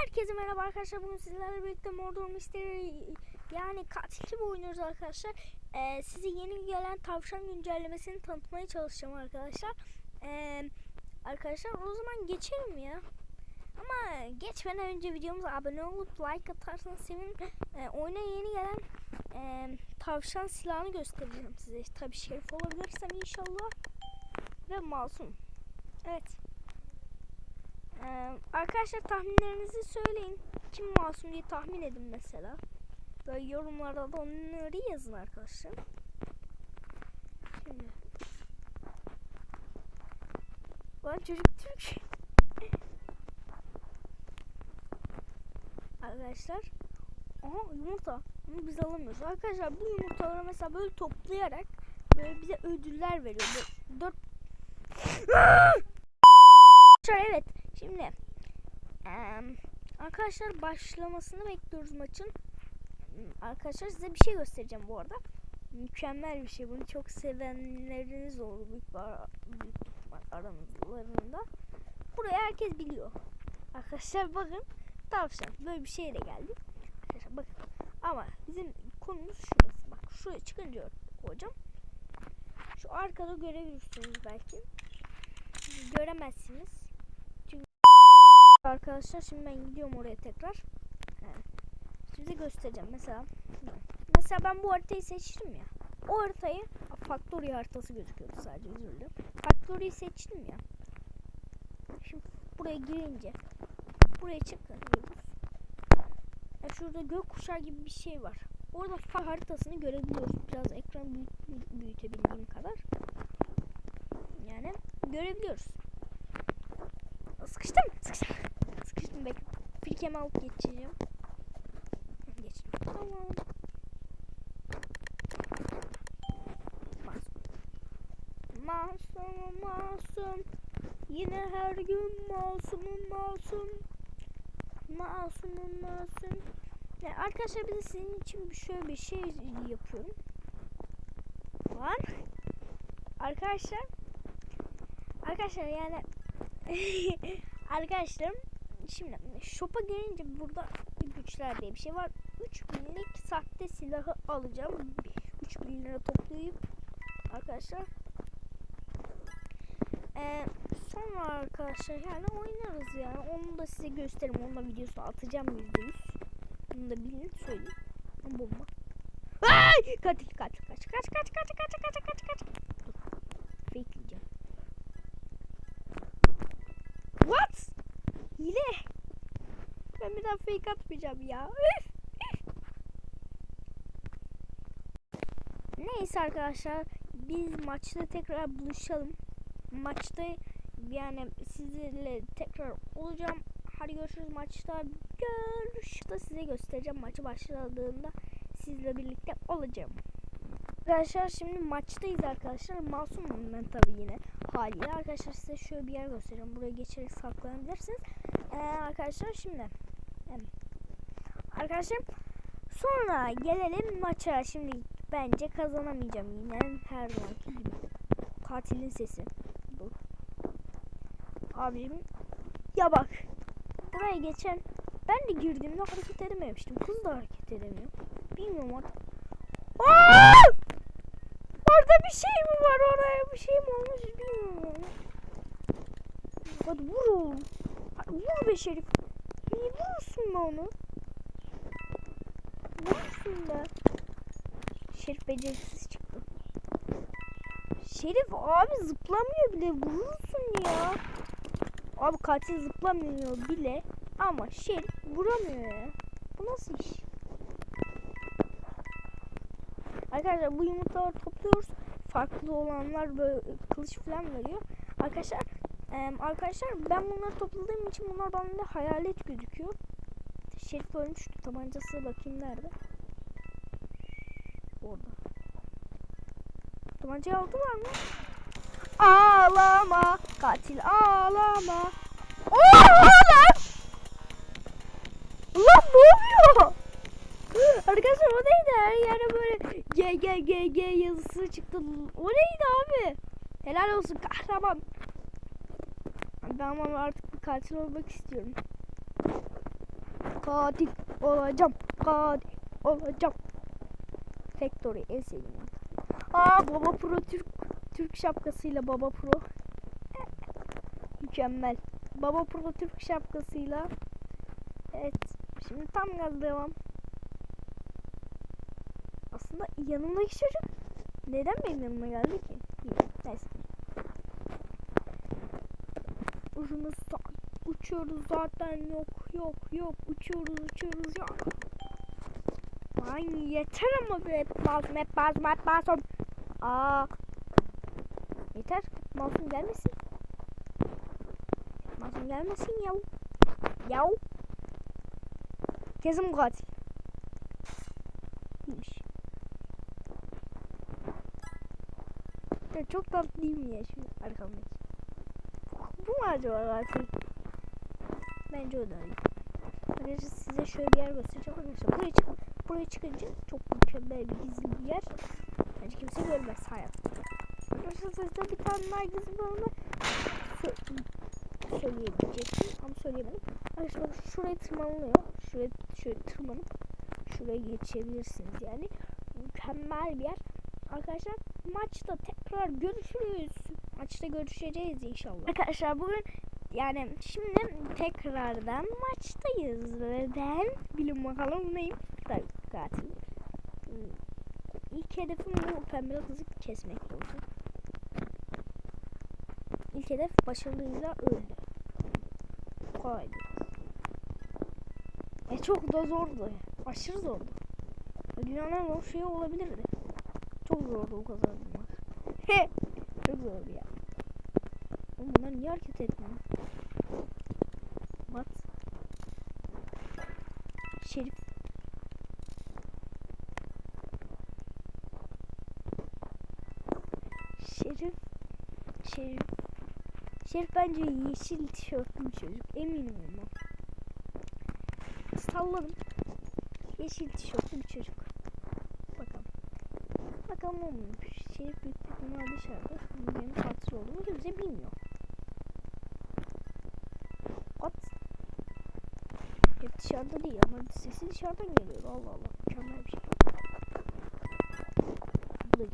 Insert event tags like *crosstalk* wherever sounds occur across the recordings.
Herkese merhaba arkadaşlar. Bugün sizlerle birlikte Mordor Mystery yani katil gibi oynuyoruz arkadaşlar. Ee, size yeni gelen tavşan güncellemesini tanıtmaya çalışacağım arkadaşlar. Ee, arkadaşlar o zaman geçelim ya. Ama geçmeden önce videomuza abone olup like atarsanız sevinirim. Ee, oyuna yeni gelen e, tavşan silahını göstereceğim size. Tabi şerif olabilirsem inşallah. Ve masum. Evet. Ee, arkadaşlar tahminlerinizi söyleyin. Kim masum diye tahmin edin mesela. Böyle yorumlarda da onları yazın arkadaşlar. Şimdi. Lan çocuk Türk. *laughs* arkadaşlar. Aha yumurta. Bunu biz alamıyoruz. Arkadaşlar bu yumurtaları mesela böyle toplayarak böyle bize ödüller veriyor. Böyle dört *laughs* Arkadaşlar evet şimdi em, arkadaşlar başlamasını bekliyoruz maçın. Arkadaşlar size bir şey göstereceğim bu arada. Mükemmel bir şey. Bunu çok sevenleriniz olur büyük bir büyük. Burayı herkes biliyor. Arkadaşlar bakın tavşan böyle bir şeyle geldik. Arkadaşlar bakın ama bizim konumuz şurası. Bak şuraya çıkınca hocam. Şu arkada görebilirsiniz belki. Göremezsiniz. Arkadaşlar şimdi ben gidiyorum oraya tekrar. Size göstereceğim. Mesela mesela ben bu haritayı seçtim ya. O haritayı Factory haritası gözüküyordu sadece özür dilerim. Factory'yi seçtim ya. Şimdi buraya girince buraya çıkıyoruz. Ya şurada gökkuşağı gibi bir şey var. Orada haritasını görebiliyoruz. Biraz ekran büyüt, büyütebildiğim kadar. Yani görebiliyoruz. Sıkıştım. Sıkıştım. Sıkıştım bekle. Filkemi alıp geçeceğim. Geçtim. Tamam. Masum. Masum. Yine her gün masumum masum. Masumum masum. Ya arkadaşlar bir de sizin için şöyle bir şey yapıyorum. Var. Arkadaşlar. Arkadaşlar yani *laughs* Arkadaşlarım şimdi shop'a gelince burada güçler diye bir şey var. 3000'lik sahte silahı alacağım. 3000 lira toplayıp arkadaşlar ee, sonra arkadaşlar yani oynarız yani. Onu da size gösteririm. Onun da videosunu atacağım %100. Bunu da bilin söyleyeyim. Bomba. Ay! Katil kaç kaç kaç kaç kaç kaç kaç kaç kaç. Hile. Ben bir daha fake atmayacağım ya. *laughs* Neyse arkadaşlar biz maçta tekrar buluşalım. Maçta yani sizlerle tekrar olacağım. Hadi görüşürüz maçta. Görüşte size göstereceğim maçı başladığında sizle birlikte olacağım. Arkadaşlar şimdi maçtayız arkadaşlar. Masumum ben tabii yine haliyle. Arkadaşlar size şöyle bir yer göstereceğim. Buraya geçerek saklanabilirsiniz. Ee, arkadaşlar şimdi. Evet. Arkadaşlar sonra gelelim maça. Şimdi bence kazanamayacağım yine her zamanki gibi. Katilin sesi. Bu. Abim. Ya bak. Buraya geçen ben de girdiğimde hareket edememiştim. Kız da hareket edemiyor. Bilmiyorum artık. Orada bir şey mi var oraya bir şey mi olmuş bilmiyorum. Hadi vur oğlum. Hadi vur be Şerif. Niye vurursun be onu? Vurursun be. Şerif beceriksiz çıktı. Şerif abi zıplamıyor bile vurursun ya. Abi katil zıplamıyor bile ama Şerif vuramıyor ya. Bu nasıl iş? Arkadaşlar bu yumurtaları topluyoruz. Farklı olanlar böyle kılıç falan veriyor. Arkadaşlar e, arkadaşlar ben bunları topladığım için bunlar bende hayalet gözüküyor. Şerif ölmüştü. Tabancası bakayım nerede? Orada. Tabancayı aldılar mı? Ağlama. Katil ağlama. Oha lan! Lan ne oluyor? Arkadaşlar o neydi? Her yere böyle G G G G yazısı çıktı. O neydi abi? Helal olsun kahraman. Ben ama artık bir katil olmak istiyorum. Katil olacağım. Katil olacağım. Factory en sevdiğim. Aa Baba Pro Türk Türk şapkasıyla Baba Pro. *laughs* Mükemmel. Baba Pro Türk şapkasıyla. Evet. Şimdi tam gaz devam. Aslında yanımdaki çocuk neden benim yanıma geldi ki? Bilmiyorum. Neyse. Ucumuz uçuyoruz zaten yok yok yok uçuyoruz uçuyoruz yok. Ay yeter ama be mouse map mouse map mouse Aa. Yeter. Mouse'um gelmesin. Mouse'um gelmesin yav. Yav. Kesin katil. Değilmiş. Ya çok tatlı değil mi ya şu arkamdaki? Bu mu acaba katil? Bence o da değil. Arkadaşlar size şöyle bir yer göstereceğim arkadaşlar. Buraya, çık buraya çıkınca çok mükemmel bir gizli bir yer. Bence kimse görmez hayatta. Arkadaşlar size bir tane daha gizli bir alanı sö söyleyecektim ama söyleyemedim. Arkadaşlar bakın şuraya tırmanılıyor. Şuraya şöyle tırmanıp şuraya geçebilirsiniz yani. Mükemmel bir yer. Arkadaşlar maçta tekrar görüşürüz. Maçta görüşeceğiz inşallah. Arkadaşlar bugün yani şimdi tekrardan maçtayız ve ben bilin bakalım neyim? Tabii katil. Hmm. İlk hedefim bu pembe kızı kesmek oldu. İlk hedef başarıyla öldü. Kolaydı. E çok da zordu. Aşırı zordu. Dünyanın en zor şeyi olabilirdi. Çok zordu o kazanmak. He, *laughs* çok zordu ya. Oğlum bunlar niye hareket etmiyor? What? Şerif. Şerif. Şerif. Şerif bence yeşil tişörtlü bir çocuk. Eminim ondan. Salladım. Yeşil tişörtlü bir çocuk. Bakalım. Bakalım o muymuş? Şerif büyük bir ihtimal dışarıda. Benim katil olduğumu kimse bilmiyor. Dışarıda değil ama sesi dışarıdan geliyor. Allah Allah. Mükemmel bir şey. Buradayım.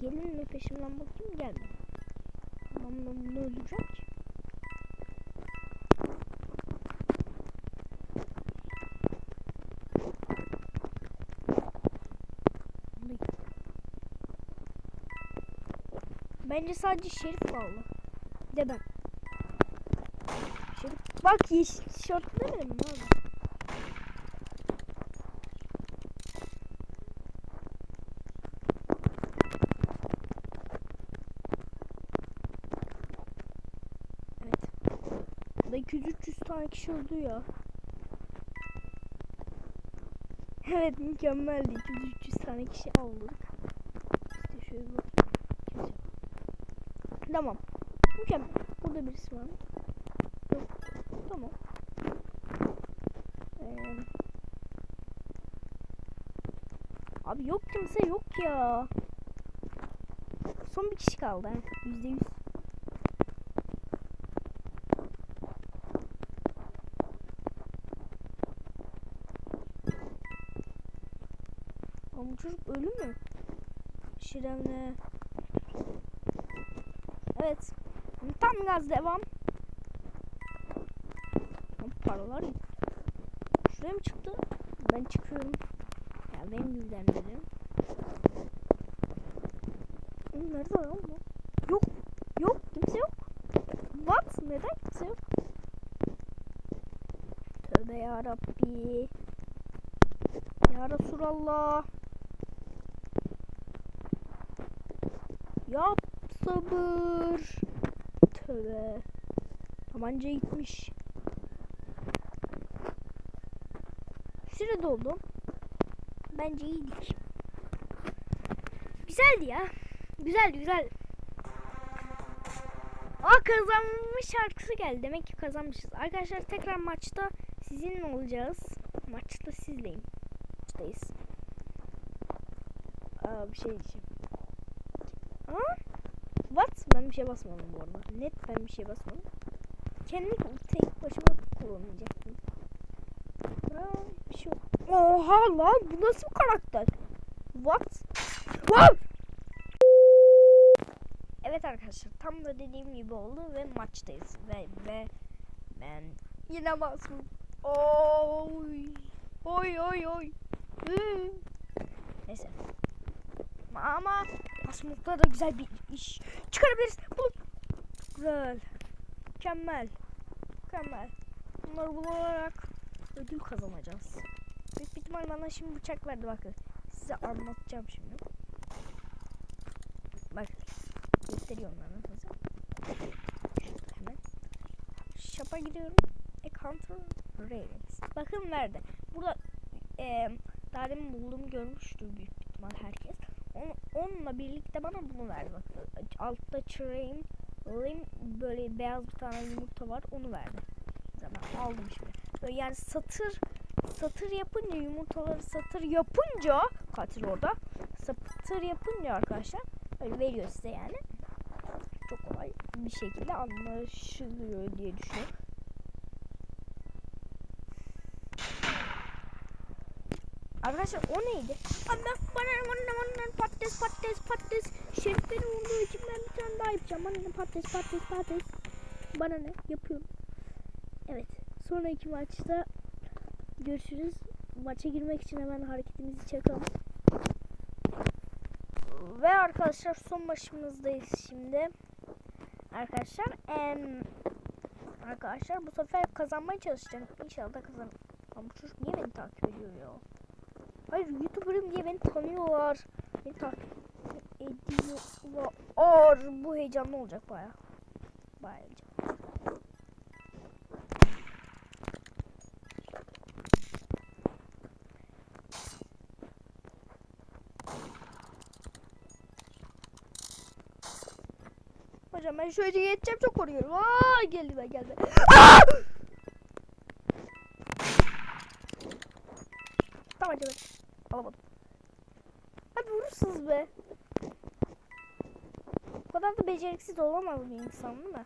Gelin mi peşimden bakayım gelme. Ben ben bunu öldüreceğim ki. Bence sadece Şerif kaldı. De ben. Şerif. Bak yeşil tişört demedim mi abi? Evet. Burada 200-300 tane kişi öldü ya. Evet mükemmeldi. 200-300 tane kişi aldık. İşte şöyle yok. Tamam. Mükemmel. Burada birisi var mı? Yok. Tamam. Ee, abi yok kimse yok ya. Son bir kişi kaldı. Yüzde yüz. Ama çocuk ölü mü? Şiremle. Evet. Tam gaz devam. Paralar. Şuraya mı çıktı? Ben çıkıyorum. Ya benim yüzden dedim. Oğlum nerede lan bu? Yok. Yok. Kimse yok. What? Neden kimse yok? Tövbe yarabbi. Ya Resulallah. Yap sabır. Tövbe. Tabanca gitmiş. Süre doldu. Bence iyiydik. Güzeldi ya. Güzeldi güzel. Aa kazanmış şarkısı geldi. Demek ki kazanmışız. Arkadaşlar tekrar maçta sizinle olacağız. Maçta sizleyim. Maçtayız. Aa bir şey diyeceğim. Aa ben bir şey basmadım bu arada. Net ben bir şey basmadım. Kendi tek başıma kullanacaktım. Aa, bir şey. Oha lan bu nasıl bir karakter? What? What? Evet arkadaşlar tam da dediğim gibi oldu ve maçtayız ve ve ben yine masum. Oy. Oy oy oy. Hı. Neyse. Ama Asmuk'ta da güzel bir iş çıkarabiliriz. Bunu. Güzel. Mükemmel. Mükemmel. Bunları bularak ödül kazanacağız. Büyük ihtimal bana şimdi bıçak verdi bakın. Size anlatacağım şimdi. Bak. Gösteriyorum ben. Şurada hemen. Shop'a gidiyorum. Encounter Ravens. Bakın nerede? Burada eee daha demin bulduğumu görmüştür büyük ihtimal herkes. Onu, onunla birlikte bana bunu verdi. Bak altta train lim böyle beyaz bir tane yumurta var onu verdi. Ben aldım şimdi. Böyle yani satır satır yapınca yumurtaları satır yapınca katil orada satır yapınca arkadaşlar böyle veriyor size yani. Çok kolay bir şekilde anlaşılıyor diye düşünüyorum. Arkadaşlar o neydi? Anne bana bana bana patates patates patates. Şerif beni için ben bir tane daha yapacağım. Bana ne patates patates patates. Bana yapıyorum. Evet. Sonraki maçta görüşürüz. Maça girmek için hemen hareketimizi çakalım. Ve arkadaşlar son maçımızdayız şimdi. Arkadaşlar em, arkadaşlar bu sefer kazanmaya çalışacağım. İnşallah da kazan. Lan bu çocuk niye beni takip ediyor ya? Hayır YouTuber'ım diye beni tanıyorlar. Beni takip ediyorlar. Bu heyecanlı olacak baya. Baya heyecanlı. Hocam ben şöyle geçeceğim çok korkuyorum. Aa geldi ben geldi. Aa! Tamam hadi ben alamadım. Hadi vurursunuz be. Bu kadar da beceriksiz olamaz bir insan değil mi?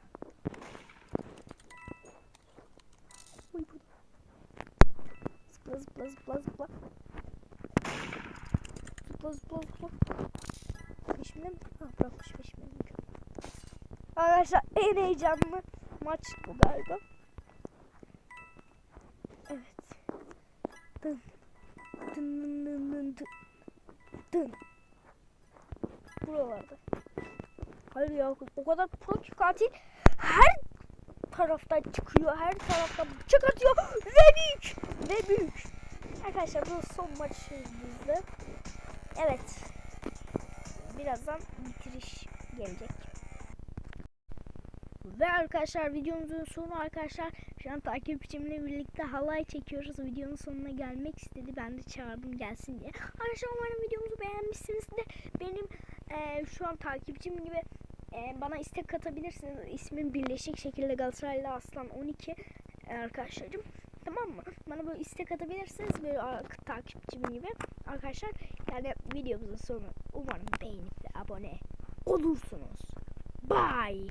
Zıpla zıpla zıpla zıpla. Zıpla zıpla zıpla. Peşimde mi? Ah bırakmış peşimde. Arkadaşlar en heyecanlı maç bu galiba. Evet. Dın. Dın dın dın dın dın. Dın. Buralarda. Hayır ya o kadar pro katil her taraftan çıkıyor. Her taraftan bıçak atıyor. Ve büyük. Ve büyük. Arkadaşlar bu son maçımız bizde. Evet. Birazdan bitiriş gelecek. Ve arkadaşlar videomuzun sonu arkadaşlar şu an takipçimle birlikte halay çekiyoruz. Videonun sonuna gelmek istedi. Ben de çağırdım gelsin diye. Arkadaşlar umarım videomuzu beğenmişsiniz de benim eee, şu an takipçim gibi eee, bana istek atabilirsiniz. İsmim birleşik şekilde Galatasaraylı Aslan 12 eee, arkadaşlarım. Tamam mı? Bana böyle istek atabilirsiniz böyle takipçim gibi. Arkadaşlar yani videomuzun sonu umarım beğenip de abone olursunuz. Bye.